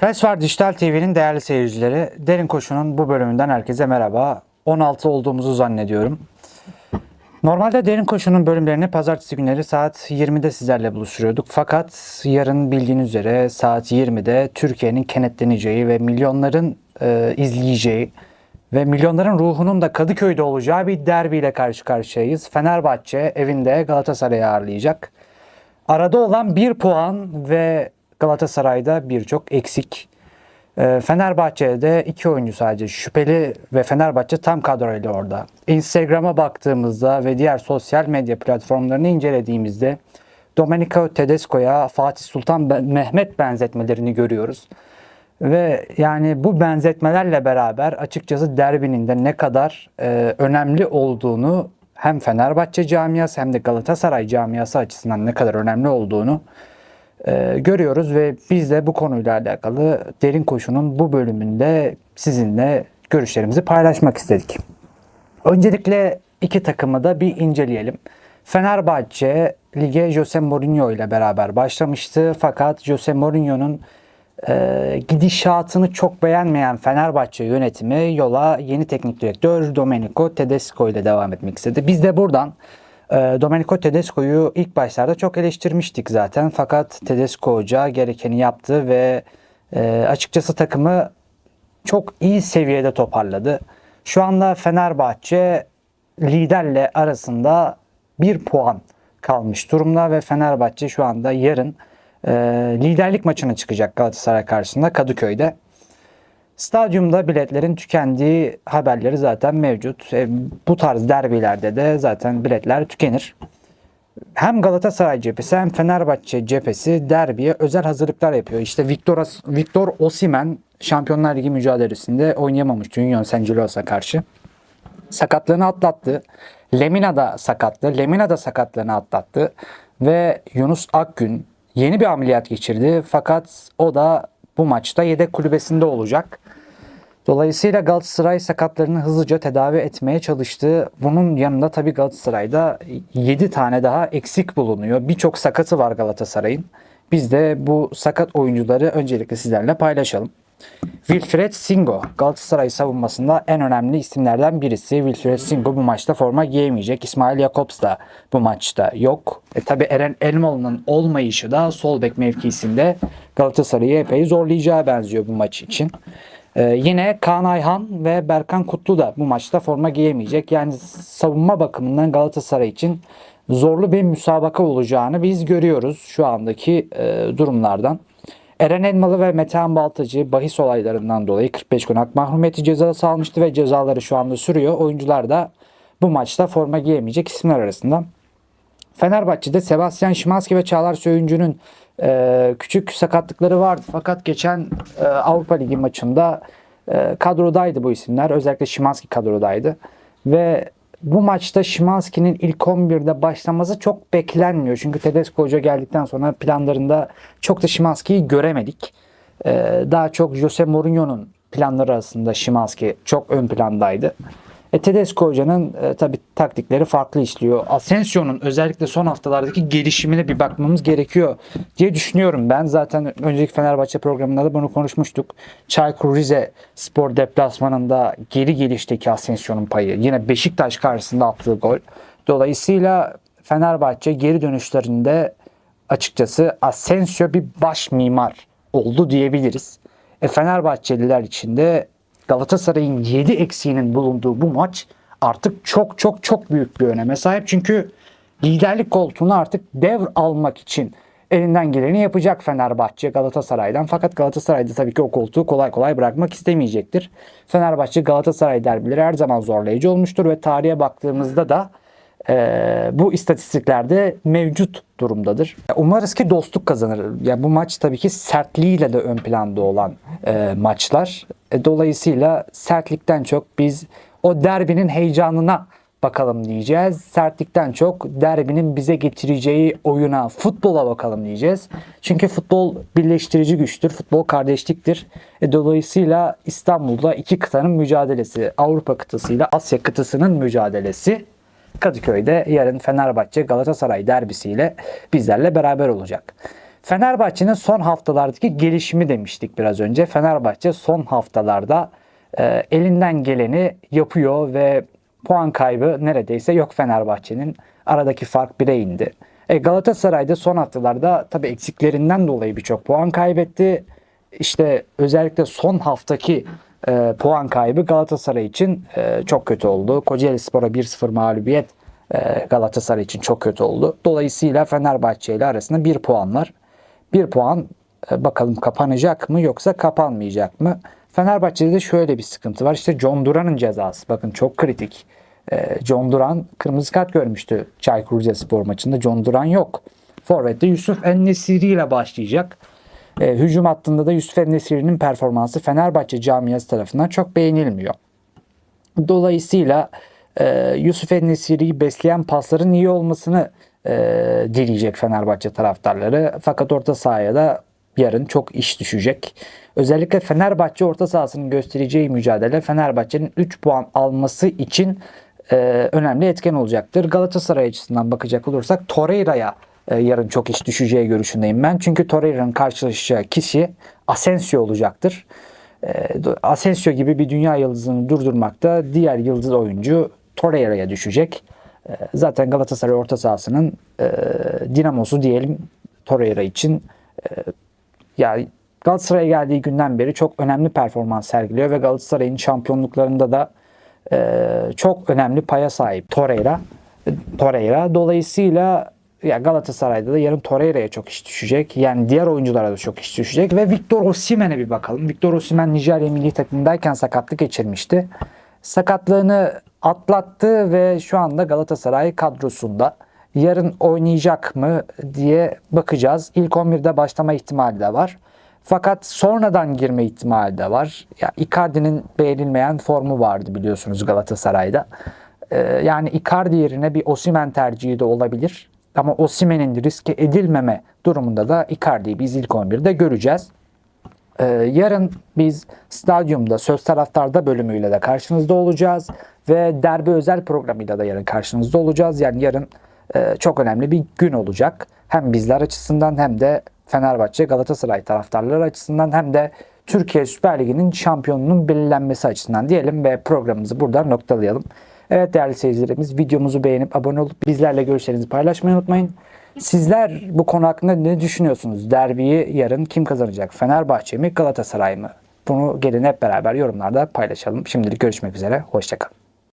Press var Dijital TV'nin değerli seyircileri. Derin Koşu'nun bu bölümünden herkese merhaba. 16 olduğumuzu zannediyorum. Normalde Derin Koşu'nun bölümlerini pazartesi günleri saat 20'de sizlerle buluşturuyorduk. Fakat yarın bildiğiniz üzere saat 20'de Türkiye'nin kenetleneceği ve milyonların e, izleyeceği ve milyonların ruhunun da Kadıköy'de olacağı bir derbiyle karşı karşıyayız. Fenerbahçe evinde Galatasaray'ı ağırlayacak. Arada olan bir puan ve Galatasaray'da birçok eksik. Ee, Fenerbahçe'de iki oyuncu sadece şüpheli ve Fenerbahçe tam kadroyla orada. Instagram'a baktığımızda ve diğer sosyal medya platformlarını incelediğimizde Domenico Tedesco'ya Fatih Sultan Mehmet benzetmelerini görüyoruz. Ve yani bu benzetmelerle beraber açıkçası derbinin de ne kadar e, önemli olduğunu hem Fenerbahçe camiası hem de Galatasaray camiası açısından ne kadar önemli olduğunu e, görüyoruz ve biz de bu konuyla alakalı derin koşunun bu bölümünde sizinle görüşlerimizi paylaşmak istedik. Öncelikle iki takımı da bir inceleyelim. Fenerbahçe lige Jose Mourinho ile beraber başlamıştı fakat Jose Mourinho'nun e, gidişatını çok beğenmeyen Fenerbahçe yönetimi yola yeni teknik direktör Domenico Tedesco ile devam etmek istedi. Biz de buradan Domenico Tedesco'yu ilk başlarda çok eleştirmiştik zaten. Fakat Tedesco Hoca gerekeni yaptı ve e, açıkçası takımı çok iyi seviyede toparladı. Şu anda Fenerbahçe liderle arasında bir puan kalmış durumda ve Fenerbahçe şu anda yarın e, liderlik maçına çıkacak Galatasaray karşısında Kadıköy'de. Stadyumda biletlerin tükendiği haberleri zaten mevcut. E, bu tarz derbilerde de zaten biletler tükenir. Hem Galatasaray cephesi hem Fenerbahçe cephesi derbiye özel hazırlıklar yapıyor. İşte Victor, Victor Osimen Şampiyonlar Ligi mücadelesinde oynayamamıştı Union Saint Gillois'a karşı. Sakatlığını atlattı. Lemina da sakattı. Lemina da sakatlığını atlattı. Ve Yunus Akgün yeni bir ameliyat geçirdi. Fakat o da bu maçta yedek kulübesinde olacak. Dolayısıyla Galatasaray sakatlarını hızlıca tedavi etmeye çalıştı. Bunun yanında tabii Galatasaray'da 7 tane daha eksik bulunuyor. Birçok sakatı var Galatasaray'ın. Biz de bu sakat oyuncuları öncelikle sizlerle paylaşalım. Wilfred Singo Galatasaray savunmasında en önemli isimlerden birisi. Wilfred Singo bu maçta forma giyemeyecek. İsmail Jakobs da bu maçta yok. E tabi Eren Elmalı'nın olmayışı da sol bek mevkisinde Galatasaray'ı epey zorlayacağı benziyor bu maç için. Ee, yine Kaan Ayhan ve Berkan Kutlu da bu maçta forma giyemeyecek. Yani savunma bakımından Galatasaray için zorlu bir müsabaka olacağını biz görüyoruz şu andaki e, durumlardan. Eren Elmalı ve Metehan Baltacı bahis olaylarından dolayı 45 gün hak mahrumiyeti cezası almıştı ve cezaları şu anda sürüyor. Oyuncular da bu maçta forma giyemeyecek isimler arasında. Fenerbahçe'de Sebastian Szymanski ve Çağlar Söyüncü'nün e, küçük sakatlıkları vardı. Fakat geçen e, Avrupa Ligi maçında e, kadrodaydı bu isimler. Özellikle Szymanski kadrodaydı. Ve bu maçta Szymanski'nin ilk 11'de başlaması çok beklenmiyor. Çünkü Tedesco Hoca geldikten sonra planlarında çok da Szymanski'yi göremedik. E, daha çok Jose Mourinho'nun planları arasında Szymanski çok ön plandaydı. E, Tedesco Hoca'nın e, tabi taktikleri farklı işliyor. Asensio'nun özellikle son haftalardaki gelişimine bir bakmamız gerekiyor diye düşünüyorum. Ben zaten önceki Fenerbahçe programında da bunu konuşmuştuk. Çaykur Rize spor deplasmanında geri gelişteki Asensio'nun payı. Yine Beşiktaş karşısında attığı gol. Dolayısıyla Fenerbahçe geri dönüşlerinde açıkçası Asensio bir baş mimar oldu diyebiliriz. E, Fenerbahçeliler için de Galatasaray'ın 7 eksiğinin bulunduğu bu maç artık çok çok çok büyük bir öneme sahip. Çünkü liderlik koltuğunu artık devr almak için elinden geleni yapacak Fenerbahçe Galatasaray'dan. Fakat Galatasaray da tabii ki o koltuğu kolay kolay bırakmak istemeyecektir. Fenerbahçe Galatasaray derbileri her zaman zorlayıcı olmuştur ve tarihe baktığımızda da e, bu istatistiklerde mevcut durumdadır. Umarız ki dostluk kazanır. Yani bu maç tabii ki sertliğiyle de ön planda olan e, maçlar. E, dolayısıyla sertlikten çok biz o derbinin heyecanına bakalım diyeceğiz. Sertlikten çok derbinin bize getireceği oyuna, futbola bakalım diyeceğiz. Çünkü futbol birleştirici güçtür, futbol kardeşliktir. E, dolayısıyla İstanbul'da iki kıtanın mücadelesi, Avrupa kıtasıyla Asya kıtasının mücadelesi Kadıköy'de yarın Fenerbahçe Galatasaray derbisiyle bizlerle beraber olacak. Fenerbahçe'nin son haftalardaki gelişimi demiştik biraz önce. Fenerbahçe son haftalarda e, elinden geleni yapıyor ve puan kaybı neredeyse yok Fenerbahçe'nin. Aradaki fark 1'e indi. E, Galatasaray'da son haftalarda tabii eksiklerinden dolayı birçok puan kaybetti. İşte özellikle son haftaki e, puan kaybı Galatasaray için e, çok kötü oldu. Kocaeli Spor'a 1-0 mağlubiyet e, Galatasaray için çok kötü oldu. Dolayısıyla Fenerbahçe ile arasında bir puan var. Bir puan e, bakalım kapanacak mı yoksa kapanmayacak mı? Fenerbahçe'de de şöyle bir sıkıntı var. İşte John Duran'ın cezası. Bakın çok kritik. E, John Duran kırmızı kart görmüştü Çaykur Rizespor maçında. John Duran yok. Forvet'te Yusuf Ennesiri ile başlayacak. E, hücum hattında da Yusuf Ennesiri'nin performansı Fenerbahçe camiası tarafından çok beğenilmiyor. Dolayısıyla e, Yusuf Ennesiri'yi besleyen pasların iyi olmasını e, dileyecek Fenerbahçe taraftarları. Fakat orta sahaya da yarın çok iş düşecek. Özellikle Fenerbahçe orta sahasının göstereceği mücadele Fenerbahçe'nin 3 puan alması için e, önemli etken olacaktır. Galatasaray açısından bakacak olursak Torreira'ya yarın çok iş düşeceği görüşündeyim ben. Çünkü Torreira'nın karşılaşacağı kişi Asensio olacaktır. E, Asensio gibi bir dünya yıldızını durdurmakta diğer yıldız oyuncu Torreira'ya düşecek. E, zaten Galatasaray orta sahasının e, dinamosu diyelim Torreira için. E, yani Galatasaray'a geldiği günden beri çok önemli performans sergiliyor ve Galatasaray'ın şampiyonluklarında da e, çok önemli paya sahip Torreira. E, Torreira dolayısıyla ya Galatasaray'da da yarın Torreira'ya çok iş düşecek. Yani diğer oyunculara da çok iş düşecek ve Victor Osimhen'e bir bakalım. Victor Osimhen Nijerya milli takımındayken sakatlık geçirmişti. Sakatlığını atlattı ve şu anda Galatasaray kadrosunda. Yarın oynayacak mı diye bakacağız. İlk 11'de başlama ihtimali de var. Fakat sonradan girme ihtimali de var. Ya Icardi'nin beğenilmeyen formu vardı biliyorsunuz Galatasaray'da. Ee, yani Icardi yerine bir Osimhen tercihi de olabilir. Ama Osimhen'in riske edilmeme durumunda da Icardi'yi biz ilk 11'de göreceğiz. Ee, yarın biz stadyumda söz taraftarda bölümüyle de karşınızda olacağız ve derbi özel programıyla da yarın karşınızda olacağız. Yani yarın e, çok önemli bir gün olacak. Hem bizler açısından hem de Fenerbahçe Galatasaray taraftarları açısından hem de Türkiye Süper Ligi'nin şampiyonunun belirlenmesi açısından diyelim ve programımızı buradan noktalayalım. Evet değerli seyircilerimiz videomuzu beğenip abone olup bizlerle görüşlerinizi paylaşmayı unutmayın. Sizler bu konu hakkında ne düşünüyorsunuz? Derbiyi yarın kim kazanacak? Fenerbahçe mi Galatasaray mı? Bunu gelin hep beraber yorumlarda paylaşalım. Şimdilik görüşmek üzere. Hoşçakalın.